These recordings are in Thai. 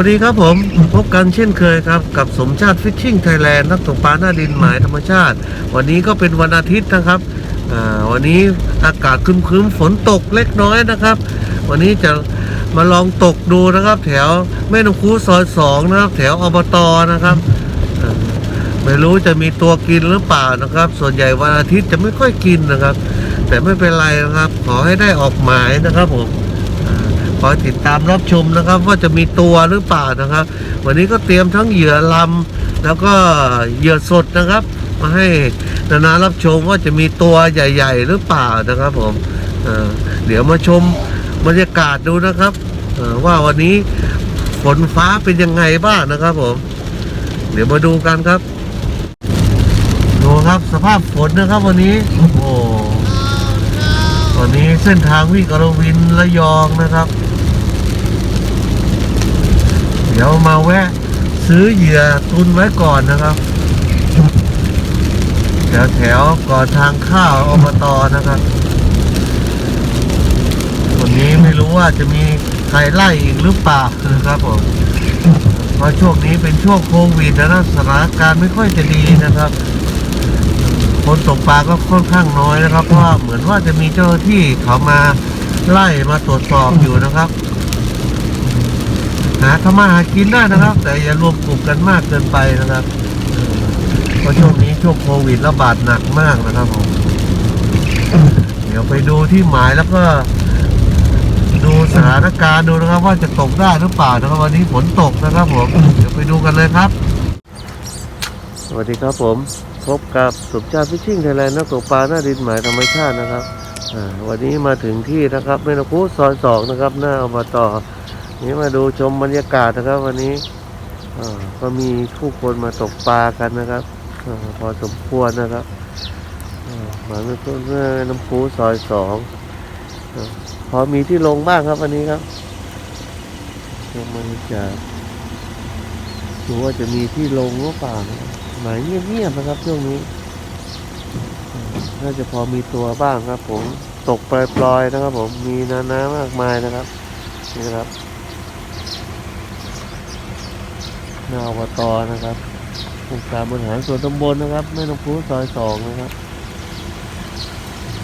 วัสดีครับผมพบกันเช่นเคยครับ กับสมชาติฟิชชิ่งไทยแลนด์นักตกปลาหน้าดินหมายธรรมชาติ วันนี้ก็เป็นวันอาทิตย์นะครับวันนี้อากาศครึ้มๆฝนตกเล็กน้อยนะครับ วันนี้จะมาลองตกดูนะครับ แถวแม่น้ำคูซอยสองนะครับ แถวอบตนะครับไม่รู้จะมีตัวกินหรือเปล่านะครับ ส่วนใหญ่วันอาทิตย์จะไม่ค่อยกินนะครับ แต่ไม่เป็นไรนะครับ ขอให้ได้ออกหมายนะครับผม คอยติดตามรับชมนะครับ ว่าจะมีตัวหรือเปล่านะครับ วันนี้ก็เตรียมทั้งเหยื่อลำแล้วก็เหยื่อสดนะครับ มาให้นานารับชมว่าจะมีตัวใหญ่ ๆ หรือเปล่านะครับผมเดี๋ยวมาชมบรรยากาศดูนะครับว่าวันนี้ฝนฟ้าเป็นยังไงบ้างนะครับผม เดี๋ยวมาดูกันครับดูครับสภาพฝนนะครับวันนี้โอ้โหวันนี้เส้นทางวิ่งกรวินระยองนะครับ ดี๋ยวมาแวะ ซื้อเหยื่อตุนไว้ก่อนนะครับแถวแถวๆก่อนทางข้าวอบตนะครับวันนี้ไม่รู้ว่าจะมีใครไล่อีกหรือเปล่านะครับผมเพราะช่วงนี้เป็นช่วงโควิดนะสถานการณ์ไม่ค่อยจะดีนะครับ คนตกปลาก็ค่อนข้างน้อยนะครับ เพราะว่าเหมือนว่าจะมีเจ้าหน้าที่เขามาไล่มาตรวจสอบอยู่นะครับ หาทำมาหากินได้นะครับ แต่อย่ารวมกลุ่มกันมากเกินไปนะครับเพราะช่วงนี้ช่วงโควิดระบาดหนักมากนะครับผมเดี๋ยวไปดูที่หมายแล้วก็ ดูสถานการณ์ดูนะครับ ว่าจะตกได้หรือเปล่านะครับวันนี้ฝนตกนะครับผมเดี๋ยวไปดูกันเลยครับสวัสดีครับผมพบกับสมชาติฟิชชิ่งไทยแลนด์นักตกปลาหน้าดินหมายธรรมชาตินะครับวันนี้มาถึงที่นะครับแม่นคูซอยสองนะครับ หน้าอบต นี่มาดูชมบรรยากาศนะครับวันนี้ก็มีผู้คนมาตกปลากันนะครับอพอสมควรนะครับอ่าหมาเป็นต้นน้ำพุซอยสองอพอมีที่ลงบ้างครับวันนี้ครับชมบรรยากาศดูว่าจะมีที่ลงหรือเปล่าหมายเงียบๆนะครับช่วงนี้ น่าจะพอมีตัวบ้างครับ ผมตกปล่อยๆนะครับ ผมมีนาน้ามากมายนะครับนี่นะครับ หน้าอบตนะครับองค์การบริหารส่วนตำบลนะครับแม่น้ำพุซอยสองนะครับ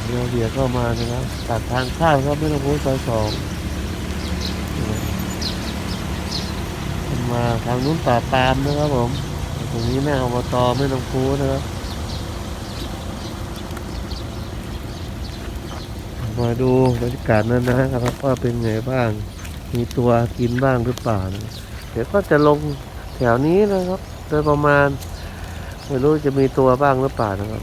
เดี๋ยวเบียเข้ามานะครับตัดทางข้ามครับแม่น้ำพุซอยสองขึ้นมาทางนู้นป่าปามนะครับผมตรงนี้หน้าอบตแม่น้ำพุนะครับมาดูบรรยากาศนั้นนะครับว่าเป็นไงบ้าง มีตัวกินบ้างหรือเปล่านะเดี๋ยวก็จะลง แถวนี้นะครับ โดยประมาณ ไม่รู้จะมีตัวบ้างหรือเปล่านะครับ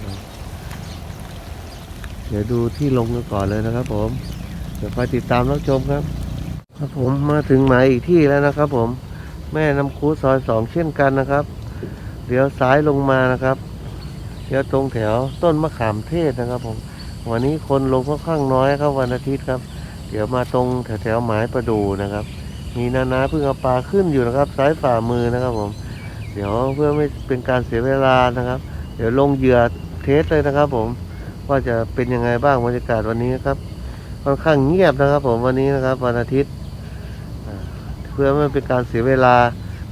เดี๋ยวดูที่ลงกันก่อนเลยนะครับ ผม เดี๋ยวคอยติดตามรับชมครับ ครับผมมาถึงหมายอีกที่แล้วนะครับ ผม แม่น้ำคูซอยสองเช่นกันนะครับ เดี๋ยวซ้ายลงมานะครับ เดี๋ยวตรงแถวต้นมะขามเทศนะครับ ผม วันนี้คนลงค่อนข้างน้อยครับวันอาทิตย์ครับ เดี๋ยวมาตรงแถวแถวหมายประดูนะครับ มีนานาเพิ่งเอาปลาขึ้นอยู่นะครับ ซ้ายฝ่ามือนะครับผม เดี๋ยวเพื่อไม่เป็นการเสียเวลานะครับ เดี๋ยวลงเหยื่อเทสเลยนะครับ ผมว่าจะเป็นยังไงบ้างบรรยากาศวันนี้ครับค่อนข้างเงียบนะครับ ผมวันนี้นะครับวันอาทิตย์เพื่อไม่เป็นการเสียเวลา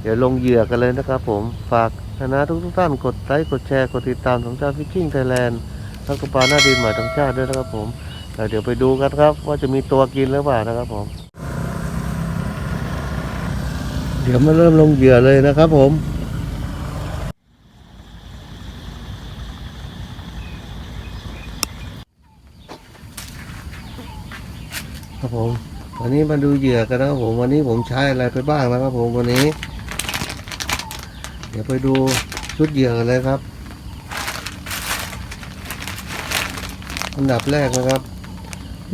เดี๋ยวลงเหยื่อกันเลยนะครับ ผมฝากคณะทุกทุกๆท่านกดไลค์กดแชร์กดติดตามของเจ้าฟิชชิ่งไทยแลนด์ทักปลาหน้าดินหมายทั้งชาติด้วยนะครับผมแล้วเดี๋ยวไปดูกันครับ ว่าจะมีตัวกินหรือเปล่านะครับผม เดี๋ยวมาเริ่มลงเหยื่อเลยนะครับผมครับผมวันนี้มาดูเหยื่อกันนะครับผมวันนี้ผมใช้อะไรไปบ้างนะครับผมวันนี้ เดี๋ยวไปดูชุดเหยื่อกันเลยครับอันดับแรกนะครับ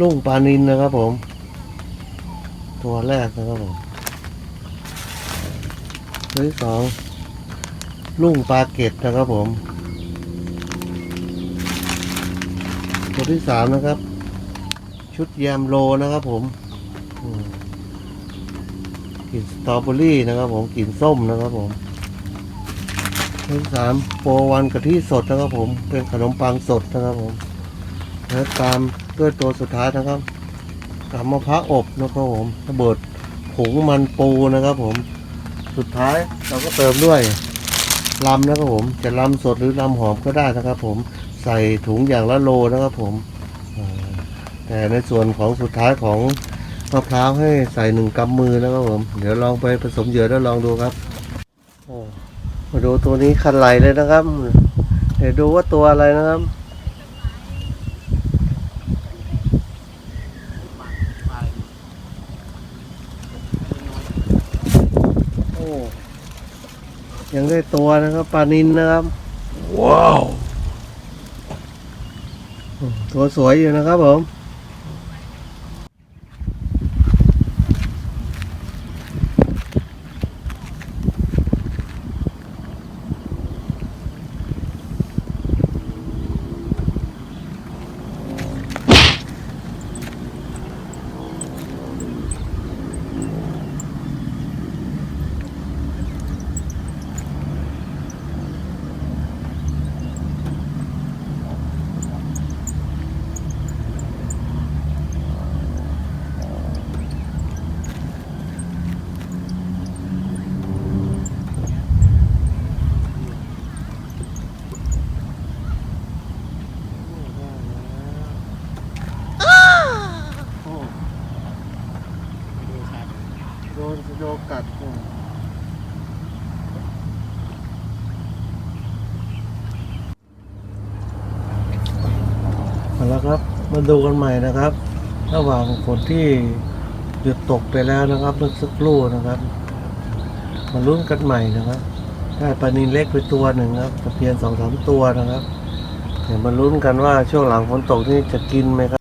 ลุงปลานินนะครับผม ตัวแรกนะครับผม ตัวที่สองลุ่งปลาเก็ดนะครับผม ตัวที่สามนะครับ ชุดแยมโลนะครับผมกลิ่นสตรอเบอรี่นะครับผมกลิ่นส้มนะครับผมตัวที่สามโปรวันกะทิสดนะครับผม เป็นขนมปังสดนะครับผม แล้วตามด้วยตัวสุดท้ายนะครับกำมะพร้าวอบนะครับผมระเบิดผงมันปูนะครับผม สุดท้ายเราก็เติมด้วยลำนะครับผม จะลำสดหรือลำหอมก็ได้นะครับผมใส่ถุงอย่างละโลนะครับผมแต่ในส่วนของสุดท้ายของมะพร้าวให้ใส่หนึ่งกำมือนะครับผม เดี๋ยวลองไปผสมเหยื่อแล้วลองดูครับโอ้มาดูตัวนี้คันไหลเลยนะครับ เดี๋ยวดูว่าตัวอะไรนะครับ ยังได้ตัวนะครับปลานินนะครับ ว้าว ตัวสวยอยู่นะครับผม โอ้โดนโดนกัดโอ้เอาละครับ มา ดูกันใหม่นะครับ ระหว่างฝนที่หยุดตกไปแล้วนะครับเมื่อสักครู่นะครับมาลุ้นกันใหม่นะครับได้ปลานินเล็กไปตัวหนึ่งครับตะเพียนสองสามตัวนะครับเดี๋ยวมาลุ้นกันว่าช่วงหลังฝนตกนี่จะกินไหมครับ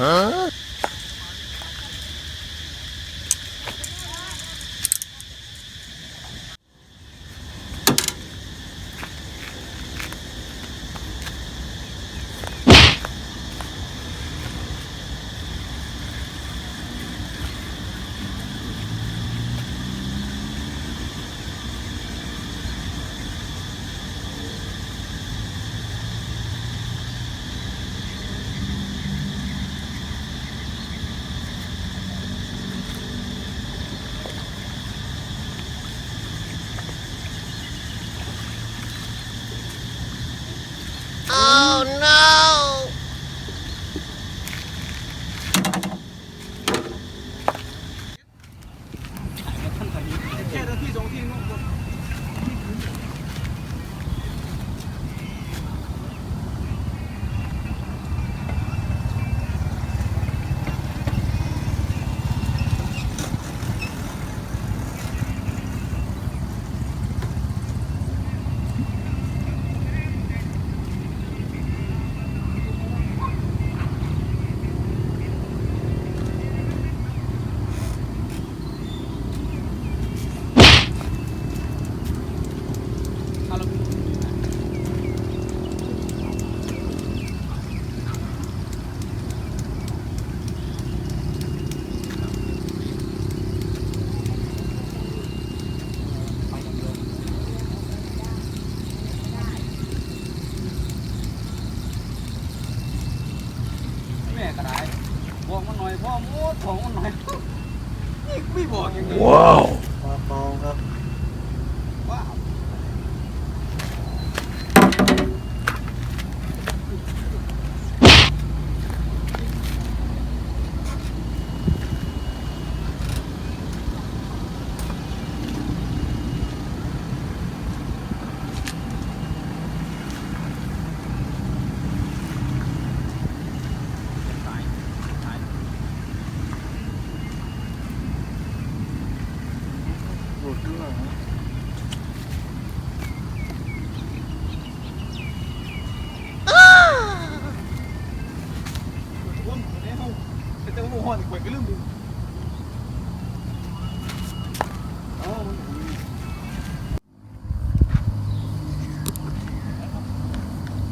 แ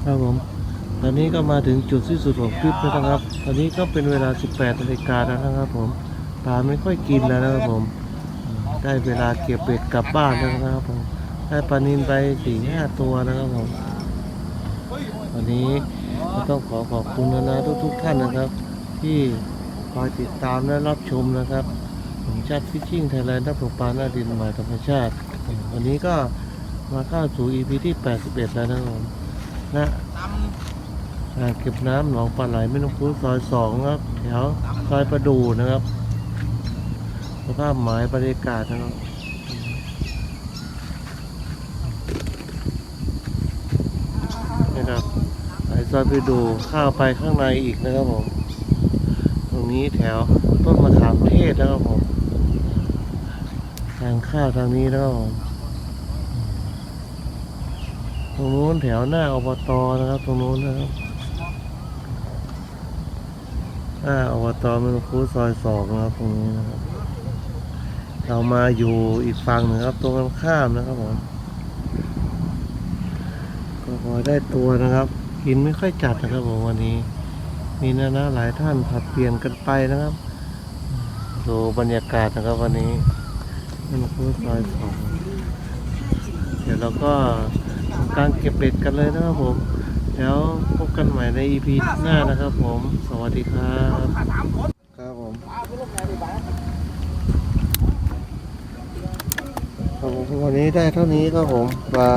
ครับผม ตอนนี้ก็มาถึงจุดที่สุดของคลิปแล้วนะครับ ตอนนี้ก็เป็นเวลา 18นาฬิกาแล้วนะครับผมปลาไม่ค่อยกินแล้วนะครับผม ได้เวลาเก็บเบ็ดกลับบ้านแล้วนะครับผม ได้ปลานินไปสี่ห้าตัวนะครับผม วันนี้ก็ต้องขอขอบคุณนะนะทุกทุกๆท่านนะครับ ที่คอยติดตามและรับชมนะครับผมชาติฟิชชิ่งไทยแลนด์นักตกปลาหน้าดินหมายธรรมชาติ วันนี้ก็มาเข้าสู่ EP ที่ 81 แล้วนะครับผม ณอ่างเก็บน้ำหนองปลาไหลแม่น้ำพุซอยสองครับแถวซอยประดูนะครับสภาพหมายบรรยากาศนะครับนะครับไปซอยไปดูข้าวไปข้างในอีกนะครับผม ตรงนี้แถวต้นมะขามเทศนะครับผม ทางข้าวทางนี้นะครับผม ตรงนู้นแถวหน้าอบตนะครับตรงนู้นนะครับอน้าอบตเมืองคูซอยสองนะครับตรงนี้นะครับเรามาอยู่อีกฝั่งหนึ่งครับตรงกันข้ามนะครับผมก็พอได้ตัวนะครับ กินไม่ค่อยจัดนะครับผมวันนี้ มีนะนะหลายท่านผัดเปลี่ยนกันไปนะครับดูบรรยากาศนะครับวันนี้มันคูซอยสองเดี๋ยวเราก็ การเก็บเบ็ดกันเลยนะครับผม แล้วพบกันใหม่ใน EP หน้านะครับผม สวัสดีครับ ครับผมครับผมวันนี้ได้เท่านี้ครับผมปลา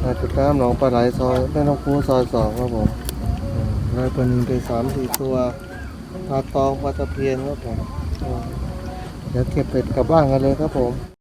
ปลาจุดน้ำหนองปลาไหลซอยแม่น้องคูซอยสองครับผมอืมได้ปลาหนึ่งไปสามสี่ตัวปลาตองปลาตะเพียนครับผมเดี๋ยวเก็บเป็ดกลับบ้านกันเลยครับผม